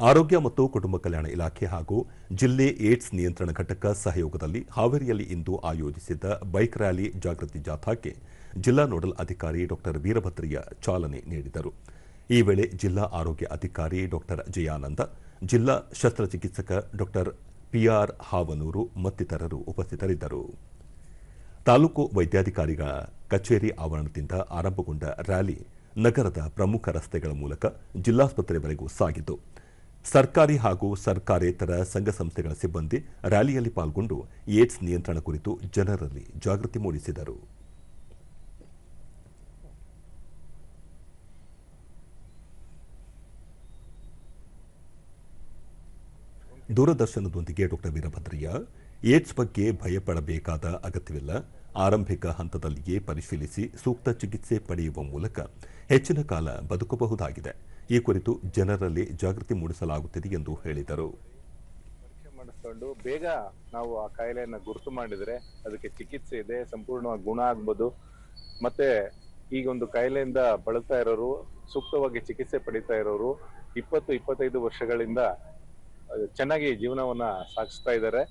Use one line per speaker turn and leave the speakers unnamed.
ಆರೋಗ್ಯ ಮತ್ತು ಕುಟುಂಬ ಕಲ್ಯಾಣ ಇಲಾಖೆ ಹಾಗೂ ಜಿಲ್ಲೆ ಏಡ್ಸ್ ನಿಯಂತ್ರಣ ಘಟಕ ಸಹಯೋಗದಲ್ಲಿ ಹಾವೇರಿಯಲ್ಲಿ ಇಂದು ಆಯೋಜಿಸಿದ್ದ ಬೈಕ್ ರ್ಯಾಲಿ ಜಾಗೃತಿ ಜಾಥಾಕ್ಕೆ ಜಿಲ್ಲಾ ನೋಡಲ್ ಅಧಿಕಾರಿ ಡಾ ವೀರಭದ್ರಯ್ಯ ಚಾಲನೆ ನೀಡಿದರು. ಈ ವೇಳೆ ಜಿಲ್ಲಾ ಆರೋಗ್ಯ ಅಧಿಕಾರಿ ಡಾ ಜಯಾನಂದ, ಜಿಲ್ಲಾ ಶಸ್ತ್ರಚಿಕಿತ್ಸಕ ಡಾ ಪಿಆರ್ ಹಾವನೂರು ಮತ್ತಿತರರು ಉಪಸ್ಥಿತರಿದ್ದರು. ತಾಲೂಕು ವೈದ್ಯಾಧಿಕಾರಿಗಳ ಕಚೇರಿ ಆವರಣದಿಂದ ಆರಂಭಗೊಂಡ ರ್ಯಾಲಿ ನಗರದ ಪ್ರಮುಖ ರಸ್ತೆಗಳ ಮೂಲಕ ಜಿಲ್ಲಾಸ್ಪತ್ರೆವರೆಗೂ ಸಾಗಿತು. ಸರ್ಕಾರಿ ಹಾಗೂ ಸರ್ಕಾರೇತರ ಸಂಘ ಸಂಸ್ಥೆಗಳ ಸಿಬ್ಬಂದಿ ರ್ಯಾಲಿಯಲ್ಲಿ ಪಾಲ್ಗೊಂಡು ಏಡ್ಸ್ ನಿಯಂತ್ರಣ ಕುರಿತು ಜನರಲ್ಲಿ ಜಾಗೃತಿ ಮೂಡಿಸಿದರು. ದೂರದರ್ಶನದೊಂದಿಗೆ ಡಾಕ್ಟರ್ ವೀರಭದ್ರಯ್ಯ, ಏಡ್ಸ್ ಬಗ್ಗೆ ಭಯಪಡಬೇಕಾದ ಅಗತ್ಯವಿಲ್ಲ. ಆರಂಭಿಕ ಹಂತದಲ್ಲಿಯೇ ಪರಿಶೀಲಿಸಿ ಸೂಕ್ತ ಚಿಕಿತ್ಸೆ ಪಡೆಯುವ ಮೂಲಕ ಹೆಚ್ಚಿನ ಕಾಲ ಬದುಕಬಹುದಾಗಿದೆ. ಈ ಕುರಿತು ಜನರಲ್ಲಿ ಜಾಗೃತಿ ಮೂಡಿಸಲಾಗುತ್ತಿದೆ ಎಂದು ಹೇಳಿದರು.
ಮಾಡಿಸ್ಕೊಂಡು ಬೇಗ ನಾವು ಆ ಕಾಯಿಲೆಯನ್ನ ಗುರುತು ಮಾಡಿದ್ರೆ ಅದಕ್ಕೆ ಚಿಕಿತ್ಸೆ ಇದೆ, ಸಂಪೂರ್ಣವಾಗಿ ಗುಣ ಆಗ್ಬೋದು. ಮತ್ತೆ ಈಗ ಒಂದು ಕಾಯಿಲೆಯಿಂದ ಬಳಲ್ತಾ ಇರೋರು, ಸೂಕ್ತವಾಗಿ ಚಿಕಿತ್ಸೆ ಪಡಿತಾ ಇರೋರು ಇಪ್ಪತ್ತು, ಇಪ್ಪತ್ತೈದು ವರ್ಷಗಳಿಂದ ಚೆನ್ನಾಗಿ ಜೀವನವನ್ನ ಸಾಗಿಸ್ತಾ ಇದ್ದಾರೆ.